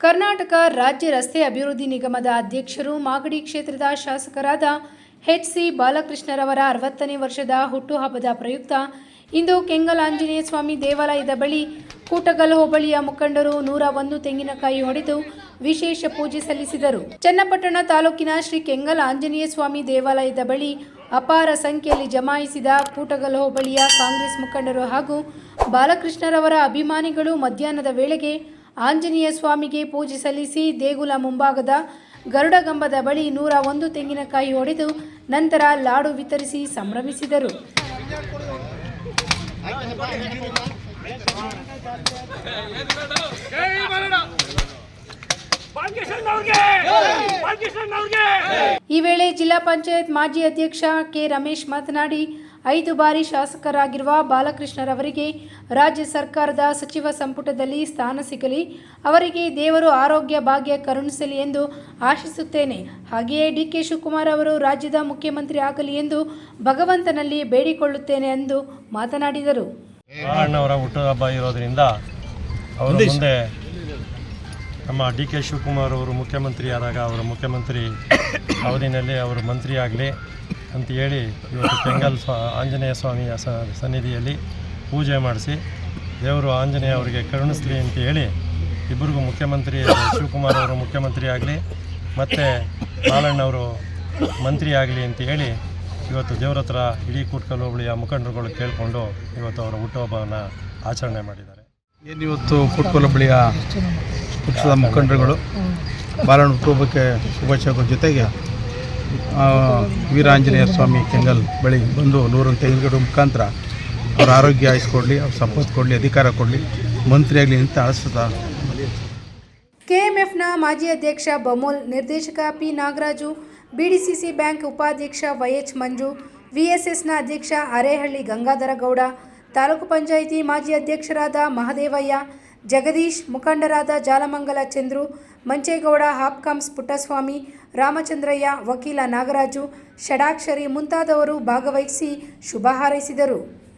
ಕರ್ನಾಟಕ ರಾಜ್ಯ ರಸ್ತೆ ಅಭಿವೃದ್ಧಿ ನಿಗಮದ ಅಧ್ಯಕ್ಷರು ಮಾಗಡಿ ಕ್ಷೇತ್ರದ ಶಾಸಕರಾದ ಎಚ್ ಸಿ ಬಾಲಕೃಷ್ಣರವರ ಅರವತ್ತನೇ ವರ್ಷದ ಹುಟ್ಟುಹಬ್ಬದ ಪ್ರಯುಕ್ತ ಇಂದು ಕೆಂಗಲ್ ಆಂಜನೇಯ ಸ್ವಾಮಿ ದೇವಾಲಯದ ಬಳಿ ಕೂಟಗಲ್ ಹೋಬಳಿಯ ಮುಖಂಡರು ನೂರ ಒಂದು ತೆಂಗಿನಕಾಯಿ ಹೊಡೆದು ವಿಶೇಷ ಪೂಜೆ ಸಲ್ಲಿಸಿದರು. ಚನ್ನಪಟ್ಟಣ ತಾಲೂಕಿನ ಶ್ರೀ ಕೆಂಗಲ್ ಆಂಜನೇಯ ಸ್ವಾಮಿ ದೇವಾಲಯದ ಬಳಿ ಅಪಾರ ಸಂಖ್ಯೆಯಲ್ಲಿ ಜಮಾಯಿಸಿದ ಕೂಟಗಲ್ ಹೋಬಳಿಯ ಕಾಂಗ್ರೆಸ್ ಮುಖಂಡರು ಹಾಗೂ ಬಾಲಕೃಷ್ಣರವರ ಅಭಿಮಾನಿಗಳು ಮಧ್ಯಾಹ್ನದ ವೇಳೆಗೆ ಆಂಜನೇಯ ಸ್ವಾಮಿಗೆ ಪೂಜೆ ಸಲ್ಲಿಸಿ ದೇಗುಲ ಮುಂಭಾಗದ ಗರುಡಗಂಬದ ಬಳಿ ನೂರ ಒಂದು ತೆಂಗಿನಕಾಯಿ ಹೊಡೆದು ನಂತರ ಲಾಡು ವಿತರಿಸಿ ಸಂಭ್ರಮಿಸಿದರು. ಈ ವೇಳೆ ಜಿಲ್ಲಾ ಪಂಚಾಯತ್ ಮಾಜಿ ಅಧ್ಯಕ್ಷ ಕೆ ರಮೇಶ್ ಮಾತನಾಡಿ ಐದು ಬಾರಿ ಶಾಸಕರಾಗಿರುವ ಬಾಲಕೃಷ್ಣರವರಿಗೆ ರಾಜ್ಯ ಸರ್ಕಾರದ ಸಚಿವ ಸಂಪುಟದಲ್ಲಿ ಸ್ಥಾನ ಸಿಗಲಿ ಅವರಿಗೆ ದೇವರು ಆರೋಗ್ಯ ಭಾಗ್ಯ ಕರುಣಿಸಲಿ ಎಂದು ಆಶಿಸುತ್ತೇನೆ. ಹಾಗೆಯೇ ಡಿ ಕೆ ಶಿವಕುಮಾರ್ ಅವರು ರಾಜ್ಯದ ಮುಖ್ಯಮಂತ್ರಿ ಆಗಲಿ ಎಂದು ಭಗವಂತನಲ್ಲಿ ಬೇಡಿಕೊಳ್ಳುತ್ತೇನೆ ಎಂದು ಮಾತನಾಡಿದರು. ನಮ್ಮ ಡಿ ಕೆ ಶಿವಕುಮಾರ್ ಅವರು ಮುಖ್ಯಮಂತ್ರಿ ಆದಾಗ ಅವರ ಮುಖ್ಯಮಂತ್ರಿ ಅವಧಿನಲ್ಲಿ ಅವರು ಮಂತ್ರಿ ಆಗಲಿ ಅಂತ ಹೇಳಿ ಇವತ್ತು ಕೆಂಗಲ್ ಸ್ವಾ, ಆಂಜನೇಯ ಸ್ವಾಮಿಯ ಸನ್ನಿಧಿಯಲ್ಲಿ ಪೂಜೆ ಮಾಡಿಸಿ ದೇವರು ಆಂಜನೇಯ ಅವರಿಗೆ ಕರುಣಿಸಲಿ ಅಂತ ಹೇಳಿ ಇಬ್ಬರಿಗೂ ಮುಖ್ಯಮಂತ್ರಿ ಶಿವಕುಮಾರ್ ಅವರು ಮುಖ್ಯಮಂತ್ರಿ ಆಗಲಿ ಮತ್ತು ಬಾಲಣ್ಣವರು ಮಂತ್ರಿ ಆಗಲಿ ಅಂತ ಹೇಳಿ ಇವತ್ತು ದೇವ್ರ ಹತ್ರ ಇಡೀ ಕೂಟ್ಕಲ್ ಹೋಬಳಿಯ ಮುಖಂಡರುಗಳು ಕೇಳಿಕೊಂಡು ಇವತ್ತು ಅವರ ಹುಟ್ಟುಹಬ್ಬವನ್ನು ಆಚರಣೆ ಮಾಡಿದ್ದಾರೆ. ಏನಿವತ್ತು ಕುಟ್ಕೊಲಬಳಿಯ ಪಕ್ಷದ ಮುಖಂಡರುಗಳು. ಬಾಲಣ್ಣ ಕುಟುಂಬಕ್ಕೆ ಶುಭಾಶಯಗಳ ಜೊತೆಗೆ ವೀರಾಂಜನೇಯ ಸ್ವಾಮಿ ಕೆಂಗಲ್ ಬಳಿ ಬಂದು ನೂರನ್ನು ತೆಗೆದುಕೊಂಡು ಮುಖಾಂತರ ಅವ್ರ ಆರೋಗ್ಯ ಆಯಿಸ್ಕೊಡ್ಲಿ ಅವ್ರ ಸಂಪತ್ತು ಕೊಡಲಿ, ಅಧಿಕಾರ ಕೊಡಲಿ ಮಂತ್ರಿಯಾಗಲಿ ಅಂತ ಅಳಿಸ್ತಾ ಕೆಎಂಎಫ್ನ ಮಾಜಿ ಅಧ್ಯಕ್ಷ ಬಮೋಲ್, ನಿರ್ದೇಶಕ ಪಿ ನಾಗರಾಜು, ಬಿಡಿಸಿಸಿ ಬ್ಯಾಂಕ್ ಉಪಾಧ್ಯಕ್ಷ ವೈಎಚ್ ಮಂಜು, ವಿಎಸ್ಎಸ್ನ ಅಧ್ಯಕ್ಷ ಅರೇಹಳ್ಳಿ ಗಂಗಾಧರಗೌಡ, ತಾಲೂಕು ಪಂಚಾಯಿತಿ ಮಾಜಿ ಅಧ್ಯಕ್ಷರಾದ ಮಹದೇವಯ್ಯ ಜಗದೀಶ್, ಮುಖಂಡರಾದ ಜಾಲಮಂಗಲ ಚಂದ್ರು, ಮಂಚೇಗೌಡ, ಹಾಪ್ಕಾಮ್ಸ್ ಪುಟ್ಟಸ್ವಾಮಿ, ರಾಮಚಂದ್ರಯ್ಯ, ವಕೀಲ ನಾಗರಾಜು, ಷಡಾಕ್ಷರಿ ಮುಂತಾದವರು ಭಾಗವಹಿಸಿ ಶುಭ ಹಾರೈಸಿದರು.